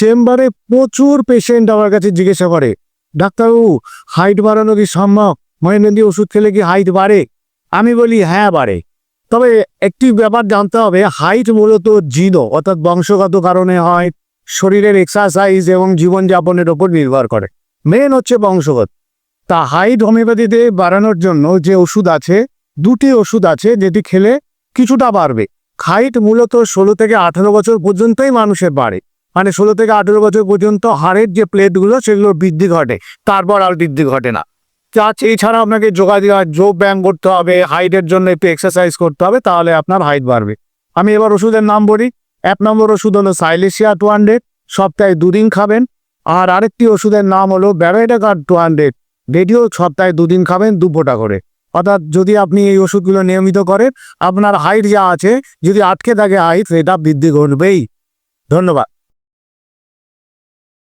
চেম্বারে প্রচুর পেশেন্ট আমার কাছে জিজ্ঞাসা করে। ডাক্তারবাবু হাইট বাড়ানো কি সম্ভব? মহেন্দ্রী ওষুধ খেলে কি হাইট বাড়ে? আমি বলি হ্যাঁ বাড়ে। তবে একটি ব্যাপার জানতে হবে হাইট মূলত জিনো অর্থাৎ বংশগত কারণে হয়, শরীরের এক্সারসাইজ এবং জীবনযাপনের ওপর নির্ভর করে। মেন হচ্ছে বংশগত। তা হাইট হোমিওপ্যাথিতে বাড়ানোর জন্য যে ওষুধ আছে, দুটি ওষুধ আছে যেটি খেলে কিছুটা বাড়বে। হাইট মূলত ষোলো থেকে আঠেরো বছর পর্যন্তই মানুষের বাড়ে। মানে ষোলো থেকে আঠেরো বছর পর্যন্ত হাড়ের যে প্লেটগুলো, সেগুলোর বৃদ্ধি ঘটে। তারপর আর বৃদ্ধি ঘটে না। যা এছাড়া আপনাকে যোগা যোগ ব্যায়াম করতে হবে, হাইটের জন্য একটু এক্সারসাইজ করতে হবে, তাহলে আপনার হাইট বাড়বে। আমি এবার ওষুধের নাম বলি। এক নম্বর ওষুধ হলো সাইলেশিয়া টু হান্ড্রেড, সপ্তাহে দুদিন খাবেন। আর আরেকটি ওষুধের নাম হলো ব্যারাইটাকার টু হান্ড্রেড, রেডিও সপ্তাহে দুদিন খাবেন, দু ফোঁটা করে। অর্থাৎ যদি আপনি এই ওষুধগুলো নিয়মিত করেন, আপনার হাইট যা আছে, যদি আটকে থাকে হাইট, সেটা বৃদ্ধি ঘটবেই। ধন্যবাদ।